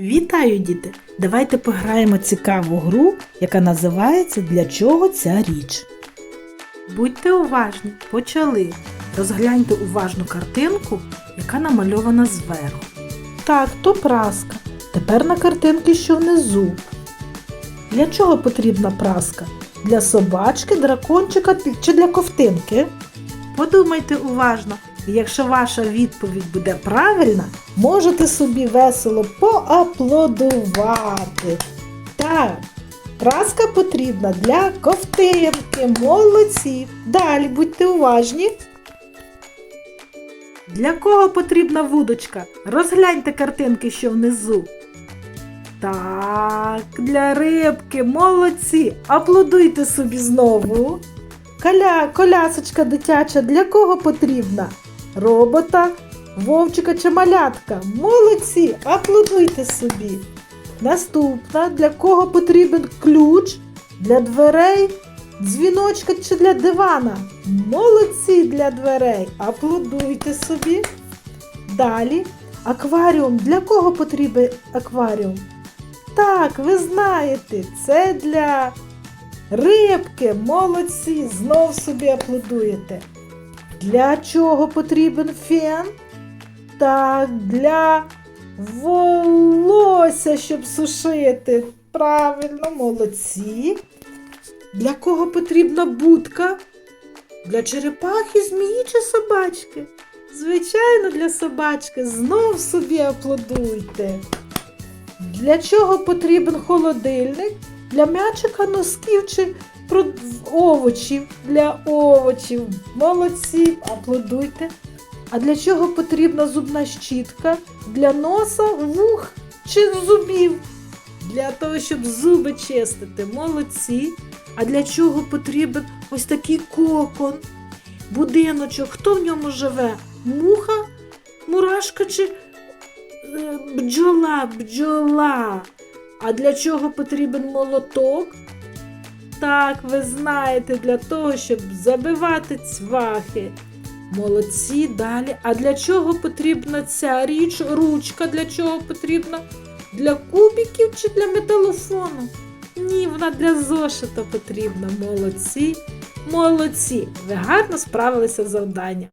Вітаю, діти! Давайте пограємо цікаву гру, яка називається Для чого ця річ. Будьте уважні, почали. Розгляньте уважну картинку, яка намальована зверху. Так, то праска. Тепер на картинки, що внизу. Для чого потрібна праска? Для собачки, дракончика чи для ковтинки? Подумайте уважно, і якщо ваша відповідь буде правильна, можете собі весело поаплодувати. Так, праска потрібна для ковтинки, молодці. Далі будьте уважні. Для кого потрібна вудочка? Розгляньте картинки, що внизу. Так, для рибки, молодці. Аплодуйте собі знову. Коля, колясочка дитяча для кого потрібна? Робота, вовчика чи малятка? Молодці, аплодуйте собі. Наступна, для кого потрібен ключ? Для дверей, дзвіночка чи для дивана? Молодці для дверей. Аплодуйте собі. Далі. Акваріум. Для кого потрібен акваріум? Так, ви знаєте, це для рибки. Молодці, знов собі аплодуєте. Для чого потрібен фен? Так, для волосся, щоб сушити. Правильно, молодці. Для кого потрібна будка? Для черепахи, змії чи собачки? Звичайно, для собачки. Знов собі аплодуйте. Для чого потрібен холодильник? Для м'ячика, носків чи овочів? Для овочів. Молодці, аплодуйте. А для чого потрібна зубна щітка? Для носа, вух чи зубів? Для того, щоб зуби чистити. Молодці. А для чого потрібен ось такий кокон? Будиночок, хто в ньому живе? Муха, мурашка чи е, бджола, бджола. А для чого потрібен молоток? Так, ви знаєте, для того, щоб забивати цвахи. Молодці далі. А для чого потрібна ця річ, ручка? Для чого потрібна? Для кубиків чи для металофону? Ні, вона для зошита потрібна. Молодці. Молодці. Ви гарно справилися з завданням.